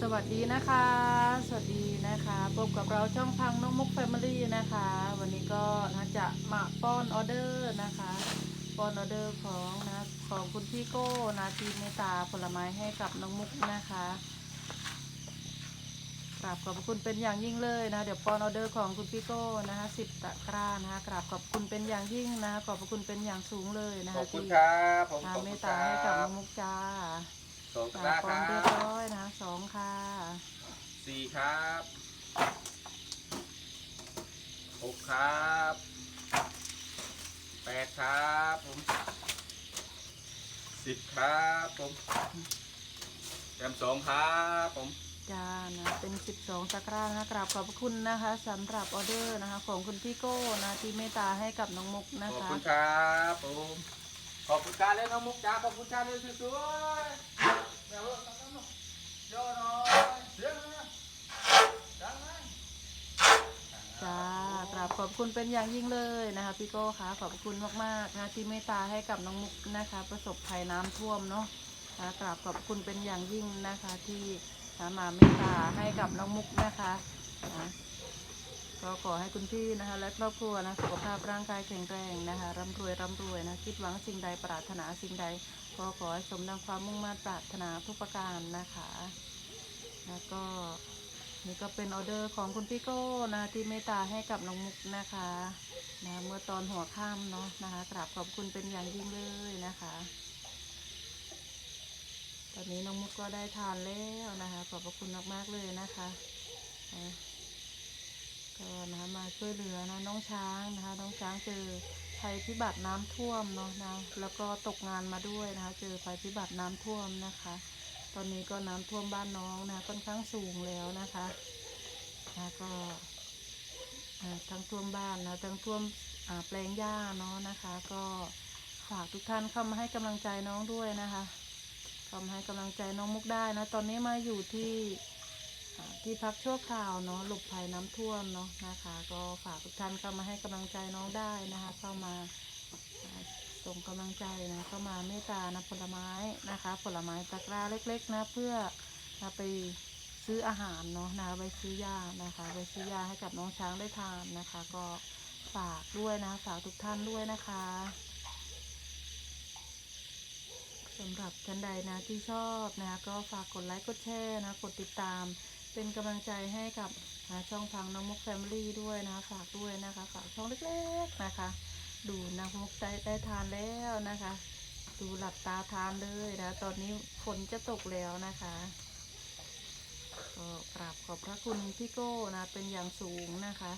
สวัสดีนะคะ สวัสดีนะคะพบกับเราช่องพังน้องมุกแฟมิลี่นะคะ วันนี้ก็นะจะมาป้อนออเดอร์นะคะ ป้อนออเดอร์ของนะของคุณพี่โก้นาทีเมตตาผลไม้ให้กับน้องมุกนะคะกราบขอบพระคุณเป็นอย่างยิ่งเลยนะ เดี๋ยวป้อนออเดอร์ของคุณพี่โก้นะคะสิบตะกร้านะคะกราบขอบคุณเป็นอย่างยิ่งนะคะขอบพระคุณเป็นอย่างสูงเลยนะขคะอบคุณที่ครับผมทาขอบเมคุตณคตารัให้กับน้บองมุกจ้า สองตะกกราร้าบคป้อนรัเรียบบร้อยนะคะสองค่ะสี่ครับหกครับแปดครับผมสิบครับผมแถมสองครับผมจ้านะเป็น 12ตะกร้านะคะกราบขอบพระคุณนะคะสำหรับออเดอร์นะคะ ของคุณพี่โก้นะที่เมตตาให้กับน้องมุกนะขอบคะ คุณครับผมขอบคุณการเล่นน้องมุกจ้าขอบคุณการเล่นสวยๆ จ้ากราบขอบคุณเป็นอย่างยิ่งเลยนะคะพี่โก้คะขอบคุณมากๆนะที่เมตตาให้กับน้องมุกนะคะ ประสบภัยน้ำท่วมเนาะนะคะกราบขอบคุณเป็นอย่างยิ่งนะคะที่นะมาเมตตาให้กับน้องมุกนะคะนะ ก็ขอให้คุณพี่นะคะ และครอบครัวนะสุขภาพร่างกายแข็งแรงนะคะร่ำรวยร่ำรวยนะคิดหวังสิ่งใดปรารถนาสิ่งใดก็ขอให้สมดังความมุ่งมั่นปรารถนาทุกประการนะคะแล้วก็นี่ก็เป็นออเดอร์ของคุณพี่โก้นะที่เมตตาให้กับน้องมุกนะคะนะเมื่อตอนหัวค่ำเนาะนะคะกราบขอบคุณเป็นอย่างยิ่งเลยนะคะ ตอนนี้น้องมุกก็ได้ทานแล้วนะคะ ขอบพระคุณมากๆเลยนะคะ ก็นะมาช่วยเหลือนะน้องช้างนะคะ น้องช้างเจอภัยพิบัติน้ำท่วมเนาะนะแล้วก็ตกงานมาด้วยนะคะ เจอภัยพิบัติน้ำท่วมนะคะ ตอนนี้ก็น้ำท่วมบ้านน้องนะค่อนข้างสูงแล้วนะคะแล้วก็อ่าทั้งท่วมบ้านนะทั้งท่วมแปลงหญ้าเนาะนะคะ ก็ฝากทุกท่านเข้ามาให้กำลังใจน้องด้วยนะคะเข้ามาให้กำลังใจน้องมุกได้นะ ตอนนี้มาอยู่ที่ ที่พักชั่วคราวเนาะหลบภัยน้ำท่วมเนาะนะคะ ก็ฝากทุกท่านเข้ามาให้กำลังใจน้องได้นะคะ เข้ามาส่งกำลังใจนะเข้ามาเมตตานะผลไม้นะคะ ผลไม้ตะกร้าเล็ก ๆ นะเพื่อนะไปซื้ออาหารเนาะนะไปซื้อยานะคะไปซื้อยาให้กับน้องช้างได้ทานนะคะ ก็ฝากด้วยนะฝากทุกท่านด้วยนะคะ สำหรับท่านใดนะที่ชอบนะก็ฝากกดไลค์กดแชร์นะกดติดตาม เป็นกำลังใจให้กับนะช่องทางน้องมุกแฟมิลี่ด้วยนะฝากด้วยนะคะ ฝากช่องเล็กๆนะคะ ดูนะมุกได้ได้ทานแล้วนะคะ ดูหลับตาทานเลยนะตอนนี้ฝนจะตกแล้วนะคะก็กราบขอบพระคุณพี่โก้นะเป็นอย่างสูงนะคะ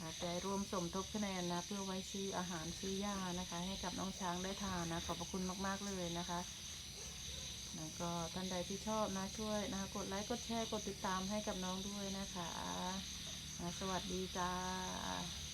อาจะร่วมสมทบคะแนนนะเพื่อไว้ซื้ออาหารซื้อยานะคะ ให้กับน้องช้างได้ทานนะขอบพระคุณมากๆเลยนะคะแล้วก็ท่านใดที่ชอบนะช่วยนะคะกดไลค์กดแชร์กดติดตามให้กับน้องด้วยนะคะ สวัสดีจ้า